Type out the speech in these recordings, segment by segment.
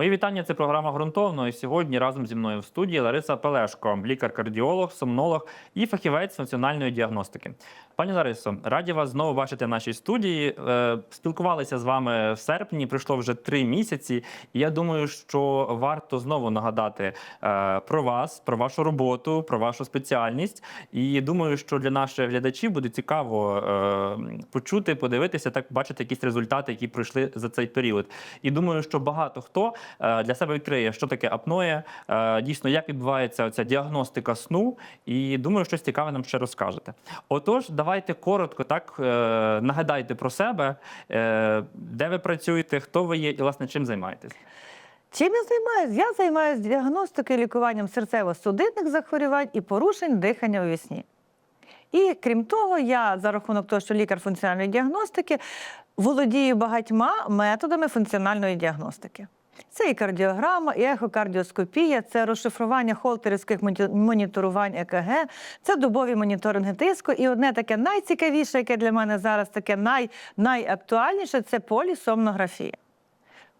Мої вітання. Це програма ґрунтовно. І сьогодні разом зі мною в студії Лариса Пелешко, лікар-кардіолог, сомнолог і фахівець функціональної діагностики. Пані Ларисо, раді вас знову бачити в нашій студії. Е, Спілкувалися з вами в серпні. Пройшло вже три місяці. І я думаю, що варто знову нагадати е, про вас, про вашу роботу, про вашу спеціальність. І думаю, що для наших глядачів буде цікаво е, почути, подивитися, так бачити якісь результати, які пройшли за цей період. І думаю, що багато хто для себе відкриє, що таке апноє, е, дійсно, як відбувається ця діагностика сну. І думаю, щось цікаве нам ще розкажете. Отож, давайте коротко так е, нагадайте про себе, е, де ви працюєте, хто ви є і власне чим займаєтесь. Чим я займаюся? Я займаюся діагностикою і лікуванням серцево-судинних захворювань і порушень дихання у вісні. І крім того, я за рахунок того, що лікар функціональної діагностики, володію багатьма методами функціональної діагностики. Це і кардіограма, і ехокардіоскопія, це розшифрування холтерівських моніторувань ЕКГ, це добові моніторинги тиску. І одне таке найцікавіше, яке для мене зараз таке най, найактуальніше, це полісомнографія.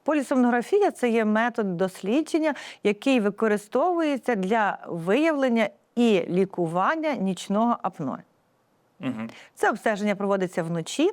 Полісомнографія це є метод дослідження, який використовується для виявлення і лікування нічного апної. Угу. Це обстеження проводиться вночі,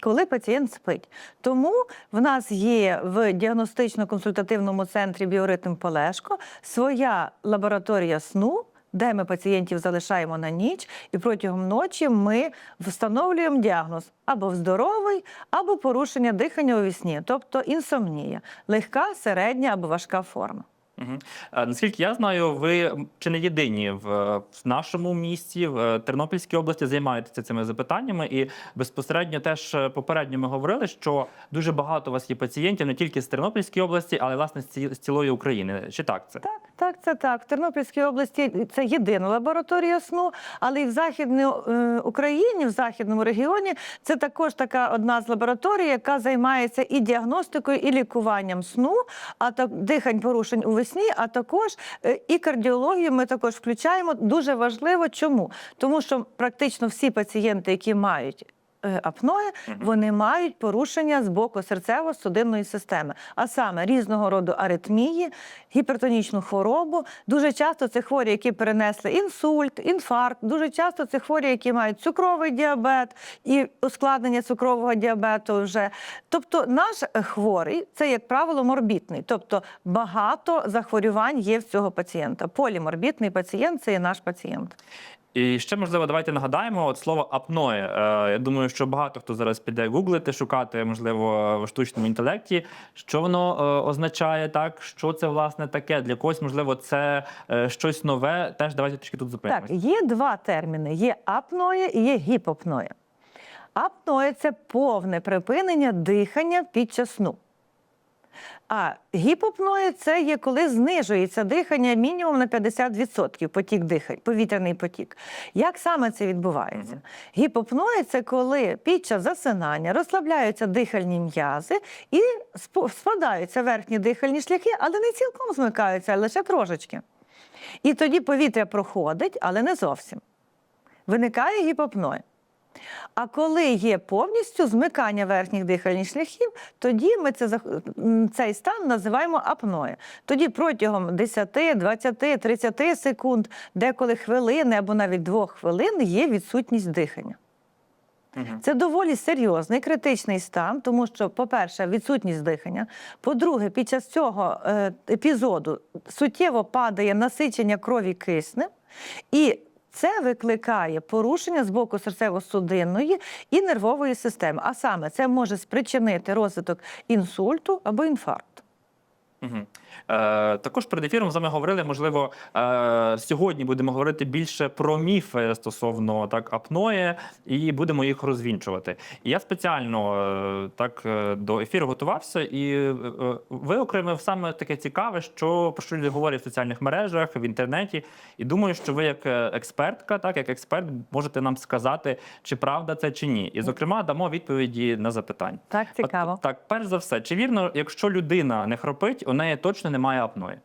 коли пацієнт спить. Тому в нас є в діагностично-консультативному центрі біоритм Полешко своя лабораторія сну. Де ми пацієнтів залишаємо на ніч, і протягом ночі ми встановлюємо діагноз або здоровий, або порушення дихання у вісні, тобто інсомнія, легка, середня або важка форма. Угу. Наскільки я знаю, ви чи не єдині в, в нашому місті, в е, Тернопільській області, займаєтеся цими запитаннями. І безпосередньо теж е, попередньо ми говорили, що дуже багато у вас є пацієнтів не тільки з Тернопільської області, але власне з цілої України. Чи так це? Так, так, це так. В Тернопільській області це єдина лабораторія сну, але і в Західній е, Україні, в західному регіоні, це також така одна з лабораторій, яка займається і діагностикою, і лікуванням сну, а так дихань порушень у весні, а також е, і кардіологію ми також включаємо. Дуже важливо. Чому? Тому що практично всі пацієнти, які мають е, апноє, вони мають порушення з боку серцево-судинної системи, а саме різного роду аритмії, гіпертонічну хворобу. Дуже часто це хворі, які перенесли інсульт, інфаркт. Дуже часто це хворі, які мають цукровий діабет і ускладнення цукрового діабету. Вже тобто, наш е, хворий це, як правило, морбітний, тобто багато захворювань є в цього пацієнта. Поліморбітний пацієнт це є наш пацієнт. І ще можливо, давайте нагадаємо от слово апноє. Е, я думаю, що багато хто зараз піде гуглити, шукати, можливо, в штучному інтелекті, що воно е, означає, так що це власне таке. Для когось, можливо, це е, щось нове. Теж давайте трішки тут Так, є два терміни: є апноє і є гіпопноє. Апноє це повне припинення дихання під час сну. А гіпопноє це є коли знижується дихання мінімум на 50% потік дихань, повітряний потік. Як саме це відбувається? Гіпопноє це коли під час засинання розслабляються дихальні м'язи і спадаються верхні дихальні шляхи, але не цілком змикаються, а лише трошечки. І тоді повітря проходить, але не зовсім. Виникає гіпопноє. А коли є повністю змикання верхніх дихальних шляхів, тоді ми це, цей стан називаємо апноє. Тоді протягом 10, 20, 30 секунд, деколи хвилини або навіть двох хвилин є відсутність дихання. Це доволі серйозний критичний стан, тому що, по-перше, відсутність дихання. По-друге, під час цього е, епізоду суттєво падає насичення крові киснем, і це викликає порушення з боку серцево-судинної і нервової системи. А саме це може спричинити розвиток інсульту або інфаркту. Мгм. Е, також перед ефіром з вами говорили. Можливо, е, сьогодні будемо говорити більше про міфи стосовно так апноє, і будемо їх розвінчувати. І я спеціально е, так е, до ефіру готувався і е, е, виокремив саме таке цікаве, що про що люди говорять в соціальних мережах, в інтернеті. І думаю, що ви, як е, експертка, так як експерт, можете нам сказати, чи правда це чи ні. І, зокрема, дамо відповіді на запитання. Так, От, цікаво. так, перш за все, чи вірно, якщо людина не хропить, неї точно немає апної?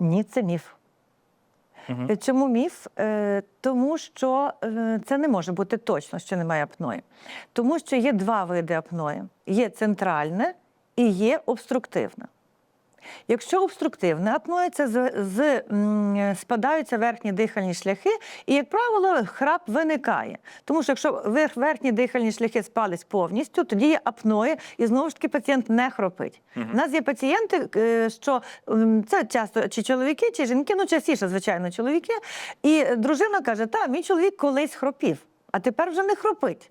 Ні, це міф. Е, Чому міф? Е, Тому що е, це не може бути точно, що немає апної. Тому що є два види апної: є центральне і є обструктивне. Якщо обструктивне апноє, це з, з спадаються верхні дихальні шляхи, і, як правило, храп виникає. Тому що якщо верх- верхні дихальні шляхи спались повністю, тоді є апноє, і знову ж таки пацієнт не хропить. У нас є пацієнти, е, що це часто чи чоловіки, чи жінки, ну частіше, звичайно, чоловіки. І дружина каже: та мій чоловік колись хропів, а тепер вже не хропить.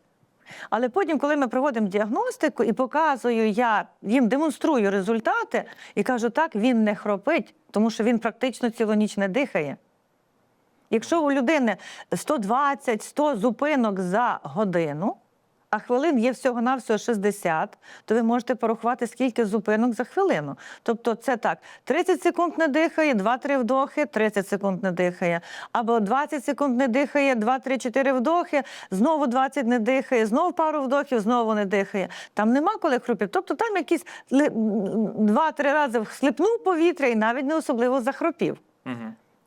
Але потім, коли ми проводимо діагностику і показую, я їм демонструю результати і кажу, так, він не хропить, тому що він практично цілу ніч не дихає. Якщо у людини 120-100 зупинок за годину, а хвилин є всього-навсього 60, то ви можете порахувати, скільки зупинок за хвилину. Тобто це так: 30 секунд не дихає, 2-3 вдохи, 30 секунд не дихає. Або 20 секунд не дихає, 2-3-4 вдохи, знову 20 не дихає, знову пару вдохів, знову не дихає. Там нема коли хропів. Тобто там якісь ли- м, 2-3 рази слипнув повітря і навіть не особливо захропів. Угу.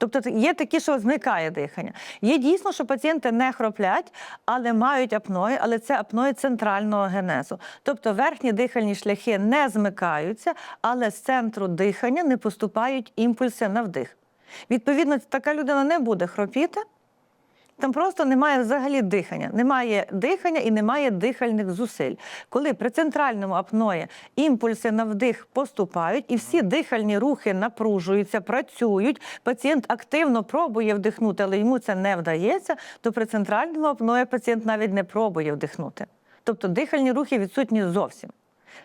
Тобто є такі, що зникає дихання. Є дійсно, що пацієнти не хроплять, але мають апної, але це апної центрального генезу. Тобто верхні дихальні шляхи не змикаються, але з центру дихання не поступають імпульси на вдих. Відповідно, така людина не буде хропіти. Там просто немає взагалі дихання. Немає дихання і немає дихальних зусиль. Коли при центральному апної імпульси на вдих поступають, і всі дихальні рухи напружуються, працюють, пацієнт активно пробує вдихнути, але йому це не вдається, то при центральному апної пацієнт навіть не пробує вдихнути. Тобто дихальні рухи відсутні зовсім.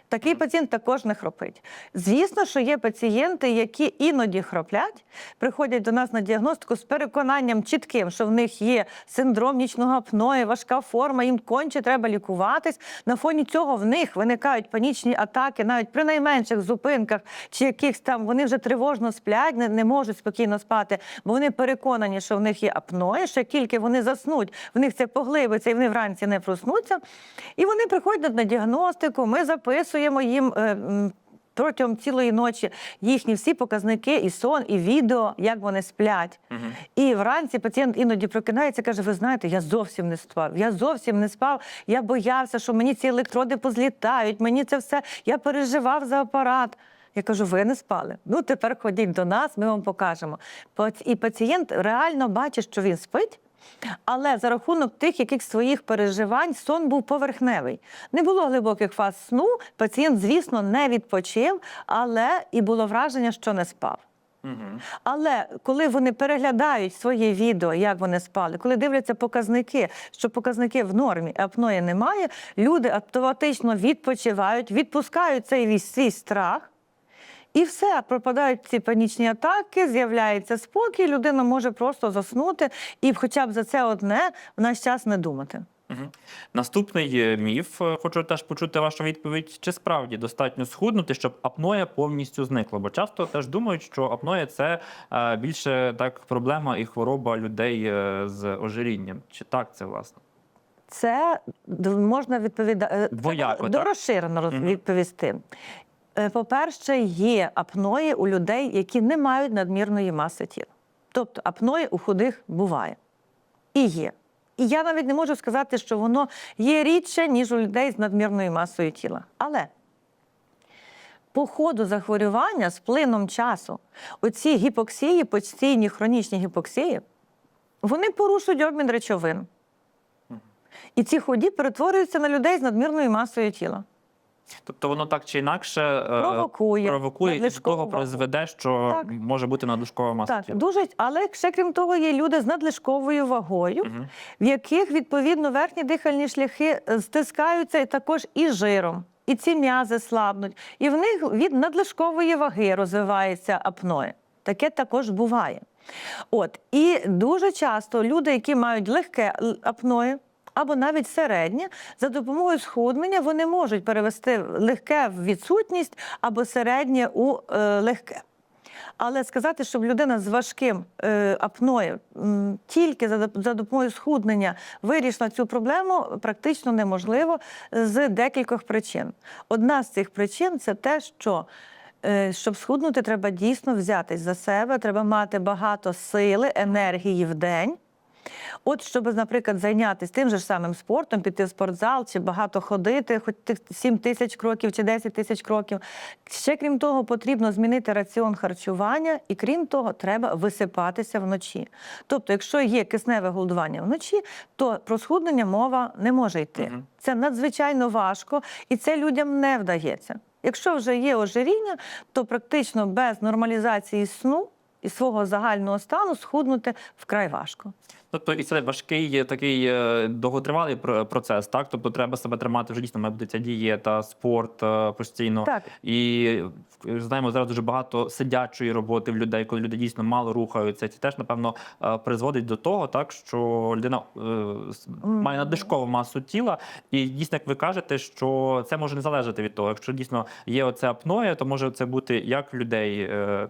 Такий пацієнт також не хропить. Звісно, що є пацієнти, які іноді хроплять, приходять до нас на діагностику з переконанням чітким, що в них є синдром нічного апної, важка форма, їм конче треба лікуватись. На фоні цього в них виникають панічні атаки, навіть при найменших зупинках чи якихось там вони вже тривожно сплять, не, не можуть спокійно спати, бо вони переконані, що в них є апноє, що тільки вони заснуть, в них це поглибиться і вони вранці не проснуться. І вони приходять на діагностику, ми записуємо їм. е, Протягом цілої ночі їхні всі показники, і сон, і відео, як вони сплять. І вранці пацієнт іноді прокидається і каже: Ви знаєте, я зовсім не спав. Я зовсім не спав. Я боявся, що мені ці електроди позлітають. Мені це все. Я переживав за апарат. Я кажу, ви не спали. Ну тепер ходіть до нас, ми вам покажемо. І пацієнт реально бачить, що він спить. Але за рахунок тих яких своїх переживань сон був поверхневий. Не було глибоких фаз сну. Пацієнт, звісно, не відпочив, але і було враження, що не спав. Але коли вони переглядають своє відео, як вони спали, коли дивляться показники, що показники в нормі, апної немає, люди автоматично відпочивають, відпускають цей свій страх. І все, пропадають ці панічні атаки, з'являється спокій, людина може просто заснути і хоча б за це одне в наш час не думати. Угу. Наступний е, міф, е, хочу теж почути вашу відповідь. Чи справді достатньо схуднути, щоб апноя повністю зникла? Бо часто теж думають, що апноя це е, більше так проблема і хвороба людей з ожирінням. Чи так це власне? Це можна відповідати розширено відповісти. Е, По-перше, є апної у людей, які не мають надмірної маси тіла. Тобто апної у худих буває. І є. І я навіть не можу сказати, що воно є рідше, ніж у людей з надмірною масою тіла. Але по ходу захворювання з плином часу, оці гіпоксії, постійні хронічні гіпоксії, вони порушують обмін речовин. І ці ході перетворюються на людей з надмірною масою тіла. Тобто воно так чи інакше е, Провокує, провокує і до того призведе, що Так. може бути надлишкова маса Так, тіла. дуже, але ще крім того, є люди з надлишковою вагою, Мгм. в яких відповідно верхні дихальні шляхи е, стискаються і також і жиром. І ці м'язи слабнуть, і в них від надлишкової ваги розвивається апноє. Таке також буває. От і дуже часто люди, які мають легке апноє, або навіть середнє, за допомогою схуднення вони можуть перевести легке в відсутність або середнє у е, легке. Але сказати, щоб людина з важким е, апноєм тільки за, допомогою схуднення вирішила цю проблему, практично неможливо з декількох причин. Одна з цих причин це те, що е, щоб схуднути, треба дійсно взятись за себе, треба мати багато сили, енергії в день. От, щоб, наприклад, зайнятися тим же ж самим спортом, піти в спортзал чи багато ходити, хоч тих 7 тисяч кроків чи 10 тисяч кроків. Ще крім того, потрібно змінити раціон харчування, і крім того, треба висипатися вночі. Тобто, якщо є кисневе голодування вночі, то про схуднення мова не може йти. Мгм. Це надзвичайно важко, і це людям не вдається. Якщо вже є ожиріння, то практично без нормалізації сну і свого загального стану схуднути вкрай важко. Тобто, і це важкий такий е, довготривалий процес, так? Тобто треба себе тримати вже дійсно, має бути ця дієта, спорт е, постійно. Так. І е, знаємо, зараз дуже багато сидячої роботи в людей, коли люди дійсно мало рухаються. Це теж, напевно, призводить до того, так що людина е, має надлишкову масу тіла. І дійсно, як ви кажете, що це може не залежати від того. Якщо дійсно є оце апноє, то може це бути як людей е,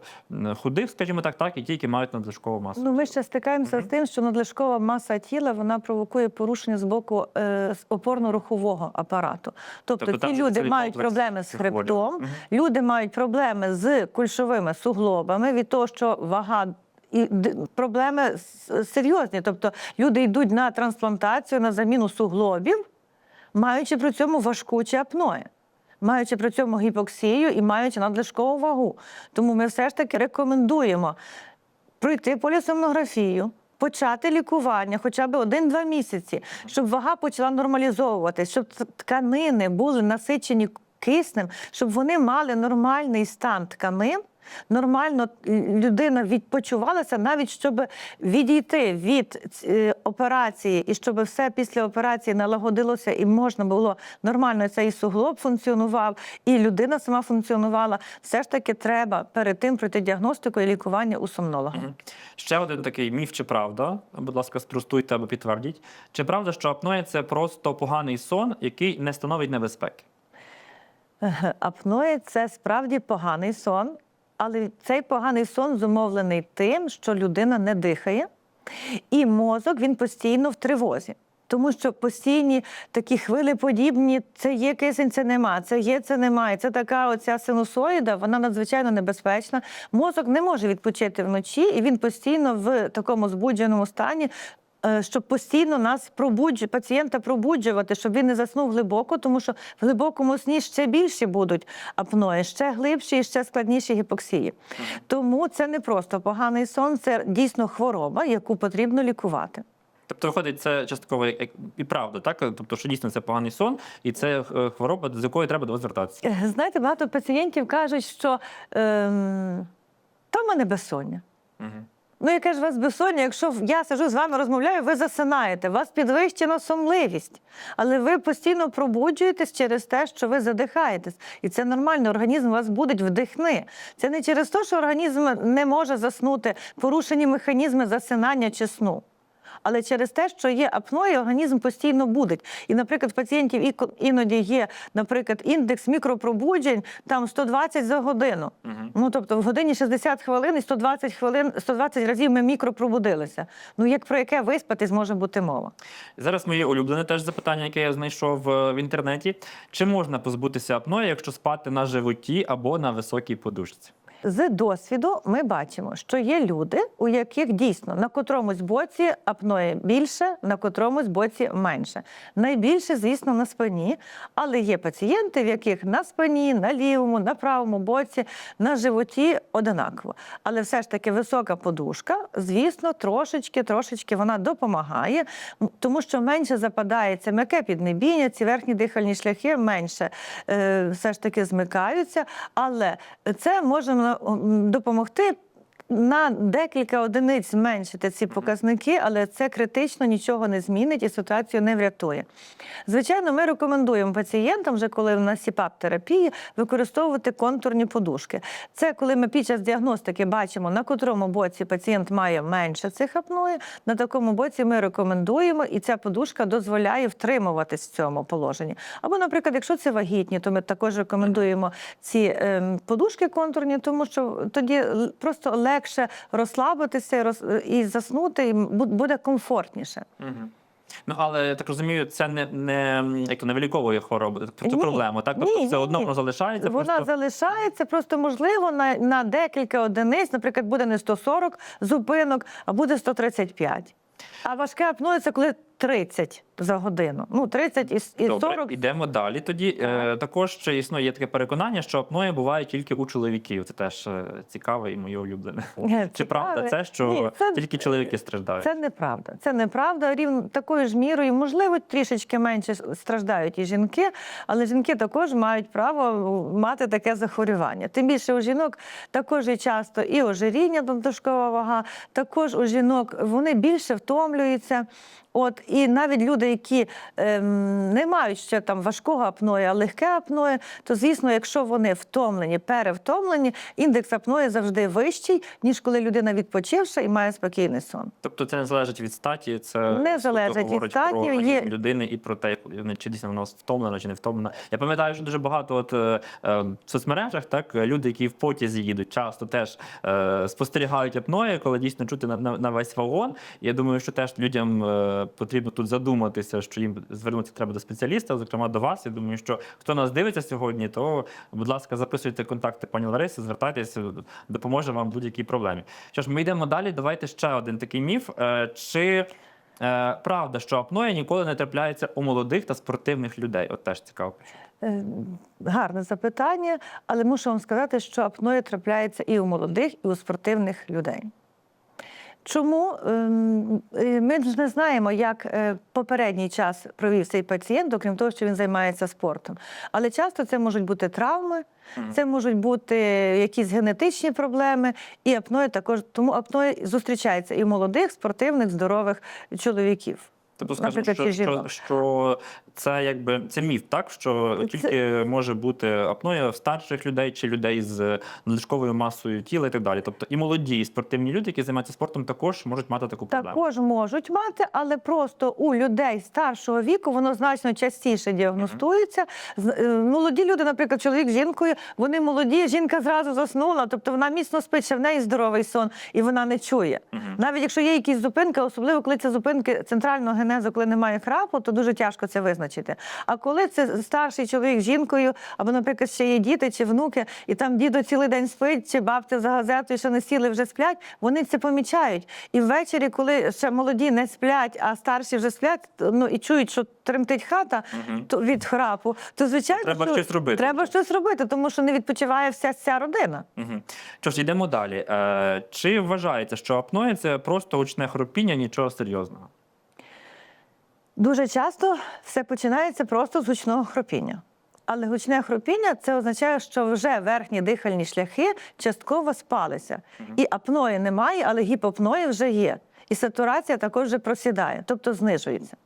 худих, скажімо так, так і ті, які мають надлишкову масу. Ну, ми ще стикаємося Мгм. з тим, що надлишкова маса тіла вона провокує порушення з боку е, опорно-рухового апарату. Тобто, Тобто ті люди мають проблеми з хребтом, Мгм. люди мають проблеми з кульшовими суглобами від того, що вага. І проблеми серйозні. Тобто люди йдуть на трансплантацію, на заміну суглобів, маючи при цьому важку чи апноє, маючи при цьому гіпоксію і маючи надлишкову вагу. Тому ми все ж таки рекомендуємо пройти полісомнографію, почати лікування хоча б один-два місяці, щоб вага почала нормалізовуватись, щоб тканини були насичені киснем, щоб вони мали нормальний стан тканин. Нормально людина відпочивалася, навіть щоб відійти від е, операції, і щоб все після операції налагодилося і можна було нормально цей суглоб функціонував, і людина сама функціонувала. Все ж таки треба перед тим пройти діагностику і лікування у сомнолога. Ще один такий міф чи правда. Будь ласка, спростуйте або підтвердіть. Чи правда, що апноє це просто поганий сон, який не становить небезпеки? Еге, Апноє це справді поганий сон, але цей поганий сон зумовлений тим, що людина не дихає, і мозок він постійно в тривозі. Тому що постійні такі хвили подібні, це є кисень, це нема, це є, це немає. Це така оця синусоїда, вона надзвичайно небезпечна. Мозок не може відпочити вночі, і він постійно в такому збудженому стані. Е, Щоб постійно нас пробуджу, пацієнта пробуджувати, щоб він не заснув глибоко, тому що в глибокому сні ще більші будуть апної, ще глибші і ще складніші гіпоксії. Тому це не просто поганий сон, це дійсно хвороба, яку потрібно лікувати. Тобто, виходить, це частково і правда, так? Тобто, що дійсно це поганий сон, і це е, хвороба, з якою треба до вас звертатися. Е, Знаєте, багато пацієнтів кажуть, що ем, та в мене безсоння. Мгм. Ну, яке ж у вас безсоння, якщо я сижу з вами розмовляю, ви засинаєте, у вас підвищена сомливість, але ви постійно пробуджуєтесь через те, що ви задихаєтесь. І це нормально, організм вас будить вдихни. Це не через те, що організм не може заснути, порушені механізми засинання чи сну. Але через те, що є апноє, організм постійно будить. І, наприклад, в пацієнтів іноді є, наприклад, індекс мікропробуджень там 120 за годину. Мгм. Ну тобто в годині 60 хвилин і 120 хвилин, 120 разів ми мікропробудилися. Ну як про яке виспатись може бути мова? Зараз моє улюблене теж запитання, яке я знайшов е, в інтернеті. Чи можна позбутися апної, якщо спати на животі або на високій подушці? З досвіду ми бачимо, що є люди, у яких дійсно на котромусь боці апної більше, на котромусь боці менше. Найбільше, звісно, на спині, але є пацієнти, в яких на спині, на лівому, на правому боці, на животі одинаково. Але все ж таки висока подушка, звісно, трошечки, трошечки вона допомагає, тому що менше западається м'яке піднебіння, ці верхні дихальні шляхи менше е, все ж таки змикаються, але це може м, допомогти. На декілька одиниць зменшити ці показники, але це критично нічого не змінить і ситуацію не врятує. Звичайно, ми рекомендуємо пацієнтам, вже коли в нас СІПАП-терапії, використовувати контурні подушки. Це коли ми під час діагностики бачимо, на котрому боці пацієнт має менше цих апної, на такому боці ми рекомендуємо, і ця подушка дозволяє втримуватись в цьому положенні. Або, наприклад, якщо це вагітні, то ми також рекомендуємо ці ем, подушки контурні, тому що тоді просто легше розслабитися і роз- і заснути, і буде комфортніше. Ну, але я так розумію, це не, не як то не виліковує хворобу, цю Ні. проблему. Так, тобто Ні, все одно воно залишається. Вона просто... залишається, просто можливо на, на декілька одиниць, наприклад, буде не 140 зупинок, а буде 135. А важке апноє це коли 30 за годину. Ну, 30 і, і Добре, 40. ідемо далі. Тоді е, також ще існує таке переконання, що апноє буває тільки у чоловіків. Це теж е, цікаве і моє улюблене. Е, Чи правда це, що Ні, це- тільки чоловіки страждають? Це неправда. Це неправда. Рівно такою ж мірою, можливо, трішечки менше страждають і жінки, але жінки також мають право мати таке захворювання. Тим більше у жінок також і часто і ожиріння, надлишкова вага, також у жінок вони більше втомлюються. От і навіть люди, які ем, не мають ще там важкого апноя, а легке апноє, то звісно, якщо вони втомлені, перевтомлені, індекс апноє завжди вищий, ніж коли людина відпочивша і має спокійний сон. Тобто це не залежить від статі, це Не залежить від статі, про є- людини і про те, чи дійсно вона втомлена чи не втомлена. Я пам'ятаю, що дуже багато от, е, е, в соцмережах так люди, які в потязі їдуть, часто теж е, спостерігають апної, коли дійсно чути на, на, на весь вагон. Я думаю, що теж людям е, потрібно тут задуматися, що їм звернутися треба до спеціаліста, зокрема до вас. Я думаю, що хто нас дивиться сьогодні, то будь ласка, записуйте контакти пані Лариси, звертайтеся, допоможе вам в будь-якій проблемі. Що ж, ми йдемо далі. Давайте ще один такий міф. Е, Чи е, правда, що апноя ніколи не трапляється у молодих та спортивних людей? От теж цікаво. Е, Гарне запитання, але мушу вам сказати, що апноє трапляється і у молодих, і у спортивних людей. Чому Ем, е, ми ж не знаємо, як е, попередній час провів цей пацієнт, окрім того, що він займається спортом. Але часто це можуть бути травми, це можуть бути якісь генетичні проблеми, і апноє також. Тому апноє зустрічається і в молодих, спортивних, здорових чоловіків. Тобто, Наприклад, що, що, що це якби це міф, так що Це- тільки може бути апноя в старших людей чи людей з надлишковою масою тіла і так далі. Тобто і молоді, і спортивні люди, які займаються спортом, також можуть мати таку проблему. Також можуть мати, але просто у людей старшого віку воно значно частіше діагностується. З- е, Молоді люди, наприклад, чоловік з жінкою, вони молоді, жінка зразу заснула, тобто вона міцно спить, в неї здоровий сон, і вона не чує. Навіть якщо є якісь зупинки, особливо коли це зупинки центрального генезу, коли немає храпу, то дуже тяжко це визначити. А коли це старший чоловік з жінкою, або, наприклад, ще є діти чи внуки, і там дідо цілий день спить, чи бабця за газетою, що не сіли, вже сплять, вони це помічають. І ввечері, коли ще молоді не сплять, а старші вже сплять, ну і чують, що тремтить хата то від храпу, то звичайно Треба що щось робити. Треба щось робити, тому що не відпочиває вся ця родина. Угу. Що ж, йдемо далі. Е, чи вважаєте, що апноя це просто гучне хропіння, нічого серйозного? Дуже часто все починається просто з гучного хропіння. Але гучне хропіння це означає, що вже верхні дихальні шляхи частково спалися. І апної немає, але гіпопної вже є. І сатурація також вже просідає, тобто знижується.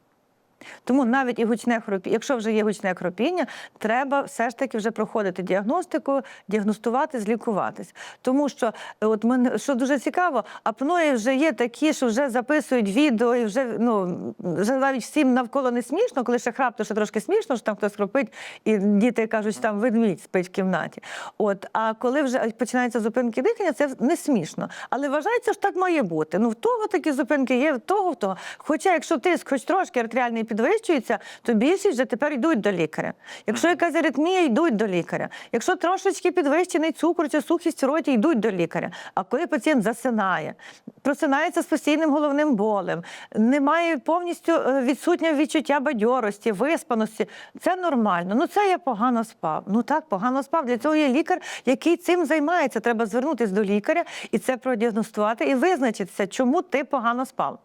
Тому навіть і гучне хропіння, якщо вже є гучне хропіння, треба все ж таки вже проходити діагностику, діагностуватись, лікуватись. Тому що е, от мене що дуже цікаво, апної вже є такі, що вже записують відео, і вже ну вже навіть всім навколо не смішно, коли ще храп, то ще трошки смішно, що там хтось хропить, і діти кажуть, що там ведмідь спить в кімнаті. От а коли вже починаються зупинки дихання, це не смішно. Але вважається, що так має бути. Ну в того такі зупинки є, в того в того. Хоча, якщо тиск хоч трошки артеріальний підвищується, то більшість вже тепер йдуть до лікаря. Якщо якась аритмія, йдуть до лікаря. Якщо трошечки підвищений цукор чи сухість в роті, йдуть до лікаря. А коли пацієнт засинає, просинається з постійним головним болем, немає повністю е, відсутнє відчуття бадьорості, виспаності, це нормально. Ну це я погано спав. Ну так, погано спав. Для цього є лікар, який цим займається. Треба звернутися до лікаря і це продіагностувати і визначитися, чому ти погано спав.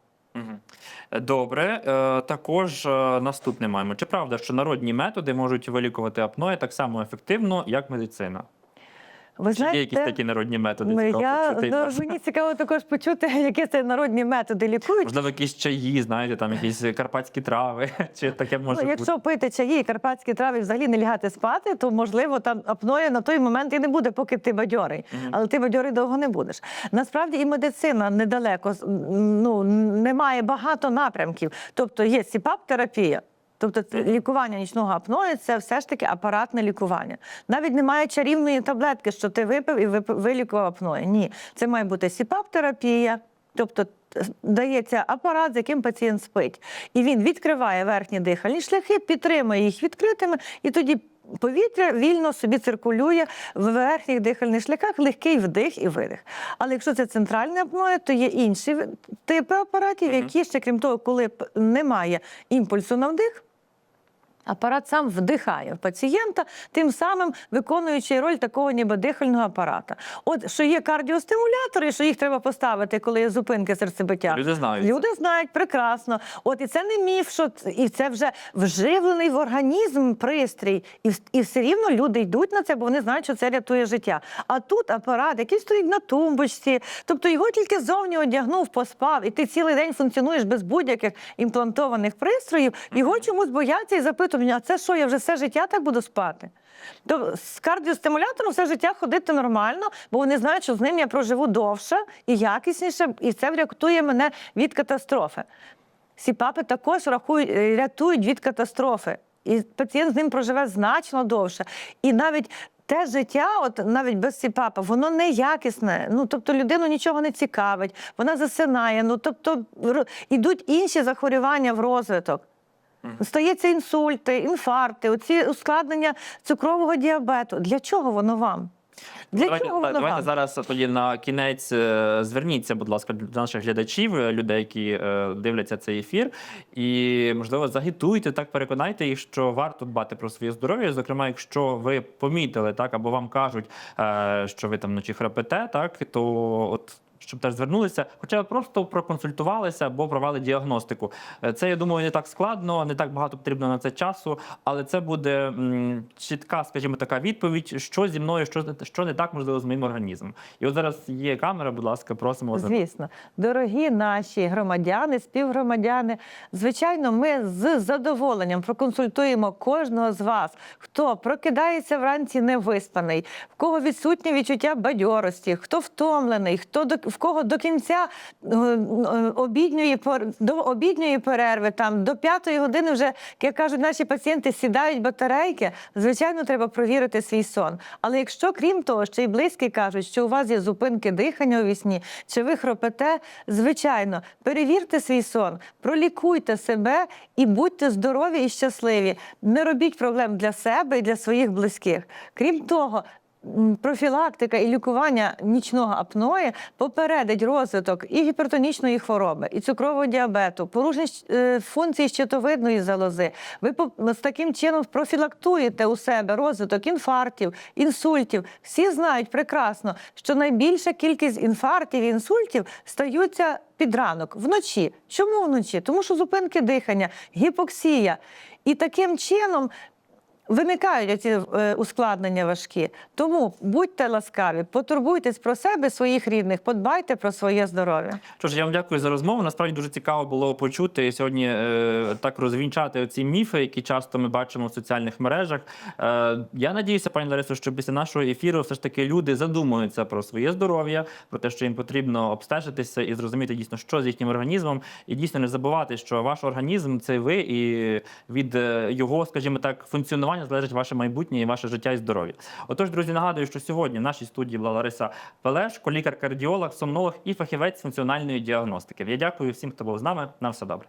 Добре, Е, також е, наступне маємо. Чи правда, що народні методи можуть вилікувати апноє так само ефективно, як медицина? Ви Чи є якісь такі народні методи? Ну, Цікаво я, почути ну, мені цікаво також почути, які це народні методи лікують. Можливо, якісь чаї, знаєте, там якісь карпатські трави, чи таке може Ну, бути. якщо пити чаї і карпатські трави взагалі не лягати спати, то можливо там апноє на той момент і не буде, поки ти бадьорий. Але ти бадьорий довго не будеш. Насправді і медицина недалеко ну, немає багато напрямків. Тобто є сіпап-терапія. Тобто лікування нічного апної це все ж таки апаратне лікування. Навіть немає чарівної таблетки, що ти випив і вилікував апної. Ні, це має бути сіпап-терапія, тобто е, дається апарат, з яким пацієнт спить. І він відкриває верхні дихальні шляхи, підтримує їх відкритими, і тоді повітря вільно собі циркулює в верхніх дихальних шляхах, легкий вдих і видих. Але якщо це центральне апноє, то є інші типи апаратів, які ще, крім того, коли немає імпульсу на вдих, Апарат сам вдихає в пацієнта, тим самим виконуючи роль такого ніби дихального апарата. От що є кардіостимулятори, що їх треба поставити, коли є зупинки серцебиття. Люди знають. Люди знають прекрасно. От і це не міф, що і це вже вживлений в організм пристрій, і, і все рівно люди йдуть на це, бо вони знають, що це рятує життя. А тут апарат, який стоїть на тумбочці, тобто його тільки зовні одягнув, поспав, і ти цілий день функціонуєш без будь-яких імплантованих пристроїв. Його чомусь бояться і запитують, а це що, я вже все життя так буду спати? То з кардіостимулятором все життя ходити нормально, бо вони знають, що з ним я проживу довше і якісніше, і це врятує мене від катастрофи. Сіпапи також рахують, е, рятують від катастрофи. І пацієнт з ним проживе значно довше. І навіть те життя, от навіть без сіпапа, воно неякісне. Ну тобто людину нічого не цікавить, вона засинає. Ну тобто ідуть інші захворювання в розвиток. Стається інсульти, інфаркти, оці ускладнення цукрового діабету. Для чого воно вам? Для давайте, чого воно давайте вам? зараз тоді на кінець е, зверніться, будь ласка, до наших глядачів, е, людей, які е, дивляться цей ефір, і можливо загітуйте, так переконайте їх, що варто дбати про своє здоров'я. Зокрема, якщо ви помітили, так або вам кажуть, що ви там вночі храпите, так то от. Щоб теж звернулися, хоча б просто проконсультувалися або провели діагностику. Е, Це я думаю не так складно, не так багато потрібно на це часу, але це буде чітка, скажімо, така відповідь, що зі мною, що, що не так можливо з моїм організмом. І от зараз є камера, будь ласка, просимо вас. Звісно, дорогі наші громадяни, співгромадяни. Звичайно, ми з задоволенням проконсультуємо кожного з вас, хто прокидається вранці невиспаний, в кого відсутнє відчуття бадьорості, хто втомлений, хто до в кого до кінця е, е, обідньої до обідньої перерви, там до п'ятої години вже, як кажуть наші пацієнти, сідають батарейки. Звичайно, треба провірити свій сон. Але якщо крім того, ще й близькі кажуть, що у вас є зупинки дихання у вісні, чи ви хропете, звичайно, перевірте свій сон, пролікуйте себе і будьте здорові і щасливі. Не робіть проблем для себе і для своїх близьких. Крім того. Профілактика і лікування нічного апної попередить розвиток і гіпертонічної хвороби, і цукрового діабету, порушення е, функції щитовидної залози. Ви з таким чином профілактуєте у себе розвиток інфарктів, інсультів. Всі знають прекрасно, що найбільша кількість інфарктів і інсультів стаються під ранок вночі. Чому вночі? Тому що зупинки дихання, гіпоксія. І таким чином Виникають ці е, ускладнення важкі. Тому будьте ласкаві, потурбуйтесь про себе, своїх рідних, подбайте про своє здоров'я. Що ж, я вам дякую за розмову. Насправді дуже цікаво було почути сьогодні е, так розвінчати ці міфи, які часто ми бачимо в соціальних мережах. Е, я надіюся, пані Ларисо, що після нашого ефіру все ж таки люди задумуються про своє здоров'я, про те, що їм потрібно обстежитися і зрозуміти дійсно, що з їхнім організмом, і дійсно не забувати, що ваш організм це ви, і від е, його, скажімо так, функціонування залежить ваше майбутнє і ваше життя і здоров'я. Отож, друзі, нагадую, що сьогодні в нашій студії була Лариса Пелешко, лікар-кардіолог, сомнолог і фахівець функціональної діагностики. Я дякую всім, хто був з нами. На все добре.